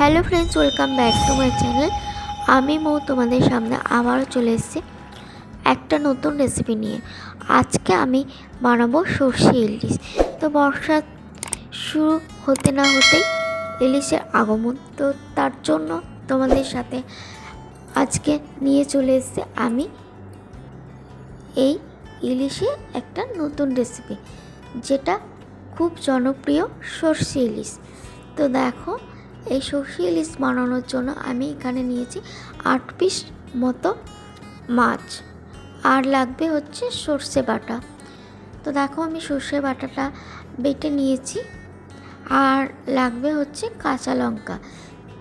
Hello friends, welcome back to my channel. আমি মৌ তোমাদের সামনে আবারও চলে এসেছি একটা নতুন রেসিপি নিয়ে। আজকে আমি বানাবো সর্ষে ইলিশ। তো বর্ষা শুরু হতে না হতেই ইলিশের আগমন। তো তার জন্য তোমাদের সাথে আজকে নিয়ে চলে এসেছে আমি এই ইলিশে একটা নতুন রেসিপি যেটা খুব জনপ্রিয় সর্ষে ইলিশ। তো দেখো এই সর্ষে ইলিশ বানানোর জন্য আমি এখানে নিয়েছি আট পিস মতো মাছ। আর লাগবে হচ্ছে সর্ষে বাটা। তো দেখো আমি সর্ষে বাটাটা বেটে নিয়েছি। আর লাগবে হচ্ছে কাঁচা লঙ্কা।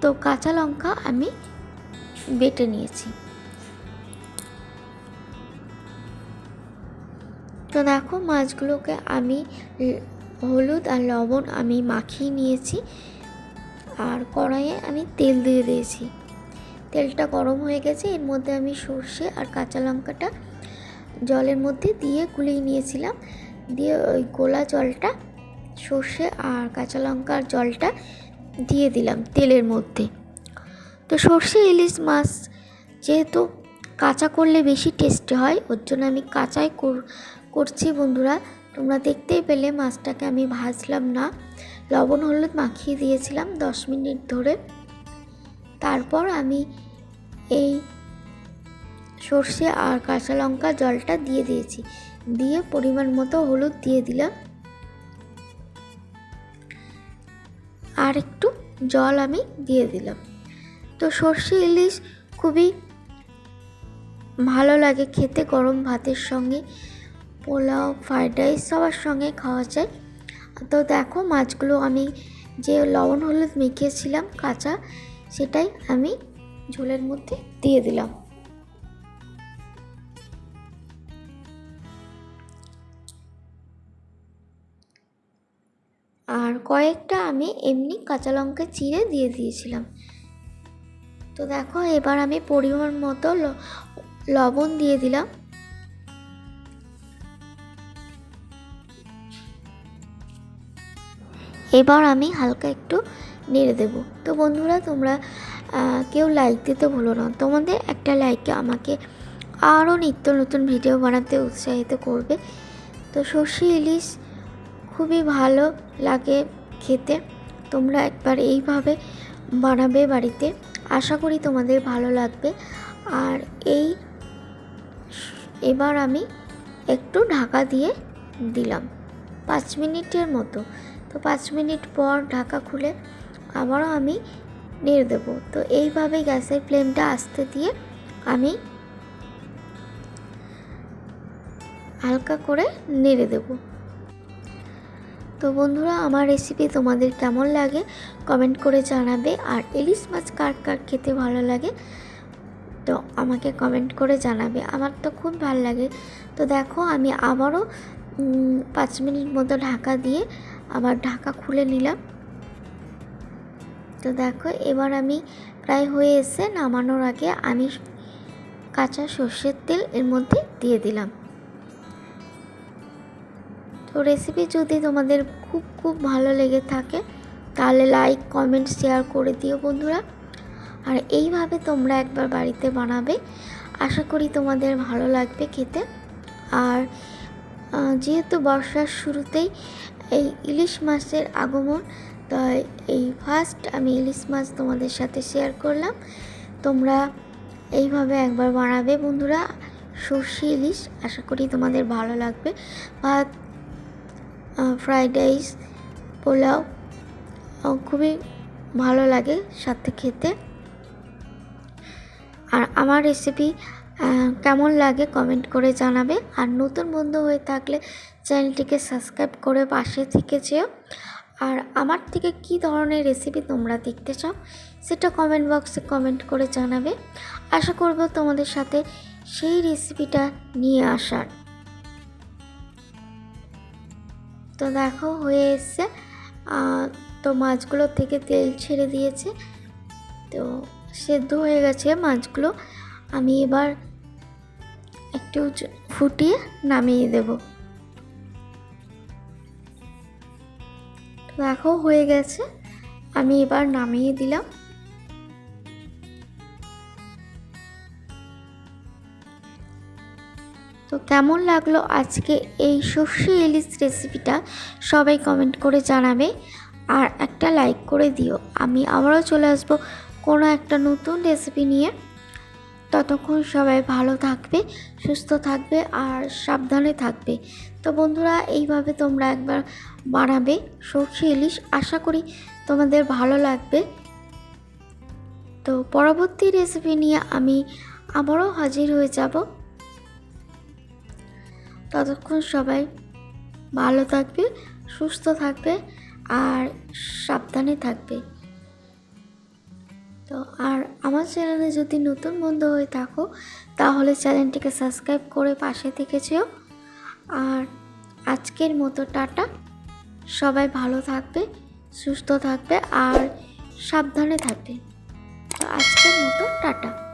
তো কাঁচা লঙ্কা আমি বেটে নিয়েছি। তো দেখো মাছগুলোকে আমি হলুদ আর লবণ আমি মাখিয়ে নিয়েছি। আর কড়াইয়ে আমি তেল দিয়ে দিয়েছি। তেলটা গরম হয়ে গেছে, এর মধ্যে আমি সর্ষে আর কাঁচা লঙ্কাটা জলের মধ্যে দিয়ে গুলিয়ে নিয়েছিলাম। দিয়ে ওই গোলা জলটা, সর্ষে আর কাঁচা লঙ্কার জলটা দিয়ে দিলাম তেলের মধ্যে। তো সর্ষে, ইলিশ মাছ যেহেতু কাঁচা করলে বেশি টেস্টি হয়, ওর জন্য আমি কাঁচাই কর- করছি বন্ধুরা। তোমরা দেখতেই পেলে মাছটাকে আমি ভাজলাম না। লবণ, হলুদ মাখিয়ে দিয়েছিলাম দশ মিনিট ধরে। তারপর আমি এই সর্ষে আর কাঁচা লঙ্কা জলটা দিয়ে দিয়েছি। দিয়ে পরিমাণ মতো হলুদ দিয়ে দিলাম। আর একটু জল আমি দিয়ে দিলাম। তো সর্ষে ইলিশ খুবই ভালো লাগে খেতে। গরম ভাতের সঙ্গে পোলাও, ফ্রাইড রাইস সবার সঙ্গে খাওয়া যায়। তো দেখো মাছগুলো আমি যে লবণ, হলুদ মেখেছিলাম কাঁচা, সেটাই আমি ঝোলের মধ্যে দিয়ে দিলাম। আর কয়েকটা আমি এমনি কাঁচা লঙ্কা চিড়ে দিয়ে দিয়েছিলাম। তো দেখো এবার আমি পরিমাণ মতো লবণ দিয়ে দিলাম। এবার আমি হালকা একটু নেড়ে দেব। তো বন্ধুরা, তোমরা কেউ লাইক দিতে ভুলো না। তোমাদের একটা লাইকে আমাকে আরও নিত্য নতুন ভিডিও বানাতে উৎসাহিত করবে। তো সর্ষে ইলিশ খুবই ভালো লাগে খেতে। তোমরা একবার এইভাবে বানাবে বাড়িতে। আশা করি তোমাদের ভালো লাগবে। আর এই এবার আমি একটু ঢাকা দিয়ে দিলাম। পাঁচ মিনিটের মতো। তো পাঁচ মিনিট পর ঢাকা খুলে আবারও আমি নেড়ে দেবো। তো এইভাবে গ্যাসের ফ্লেমটা আস্তে দিয়ে আমি হালকা করে নেড়ে দেবো। তো বন্ধুরা, আমার রেসিপি তোমাদের কেমন লাগে কমেন্ট করে জানাবে। আর ইলিশ মাছ কার কার খেতে ভালো লাগে, তো আমাকে কমেন্ট করে জানাবে। আমার তো খুব ভালো লাগে। তো দেখো, আমি আবারও পাঁচ মিনিট মতো ঢাকা দিয়ে আবার ঢাকা খুলে নিলাম। তো দেখো, এবার আমি প্রায় হয়ে এসে নামানোর আগে আমি কাঁচা সর্ষের তেল এর মধ্যে দিয়ে দিলাম। তো রেসিপি যদি তোমাদের খুব খুব ভালো লেগে থাকে, তাহলে লাইক কমেন্ট শেয়ার করে দিও বন্ধুরা। আর এইভাবে তোমরা একবার বাড়িতে বানাবে, আশা করি তোমাদের ভালো লাগবে খেতে। আর যেহেতু বর্ষার শুরুতেই এই ইলিশ মাছের আগমন। তাই এই ফার্স্ট আমি ইলিশ মাছ তোমাদের সাথে শেয়ার করলাম। তোমরা এইভাবে একবার বানাবে বন্ধুরা। সর্ষে ইলিশ, আশা করি তোমাদের ভালো লাগবে। ভাত ফ্রাইড রাইস পোলাও খুবই ভালো লাগে সাথে খেতে। আর আমার রেসিপি কেমন লাগে কমেন্ট করে জানাবে। আর নতুন বন্ধু হয়ে থাকলে চ্যানেলটিকে সাবস্ক্রাইব করে পাশে থেকে যেও। আর আমার থেকে কি ধরনের রেসিপি তোমরা দেখতে চাও, সেটা কমেন্ট বক্সে কমেন্ট করে জানাবে। আশা করব তোমাদের সাথে সেই রেসিপিটা নিয়ে আসার। তো দেখো, হয়ে এসছে। তো মাছগুলো থেকে তেল ছেড়ে দিয়েছে। তো সেদ্ধ হয়ে গেছে মাছগুলো। আমি এবার একটু ফুটিয়ে নামিয়ে দেব। দেখো, হয়ে গেছে। আমি এবার নামিয়ে দিলাম। তো কেমন লাগল আজকে এই সর্ষে ইলিশ রেসিপিটা সবাই কমেন্ট করে জানাবে। আর একটা লাইক করে দিও। আমি আবারও চলে আসব কোনো একটা নতুন রেসিপি নিয়ে। ততক্ষণ সবাই ভালো থাকবে, সুস্থ থাকবে আর সাবধানে থাকবে। তো বন্ধুরা, এইভাবে তোমরা একবার বানাবে সর্ষে ইলিশ। আশা করি তোমাদের ভালো লাগবে। তো পরবর্তী রেসিপি নিয়ে আমি আবারও হাজির হয়ে যাব। ততক্ষণ সবাই ভালো থাকবে, সুস্থ থাকবে আর সাবধানে থাকবে। তো আর আমার চ্যানেলে যদি নতুন বন্ধু হয়ে থাকো, তাহলে চ্যানেলটিকে সাবস্ক্রাইব করে পাশে থেকেছেও আর আজকের মতো টাটা। সবাই ভালো থাকবে, সুস্থ থাকবে আর সাবধানে থাকবে। তো আজকের মতো টাটা।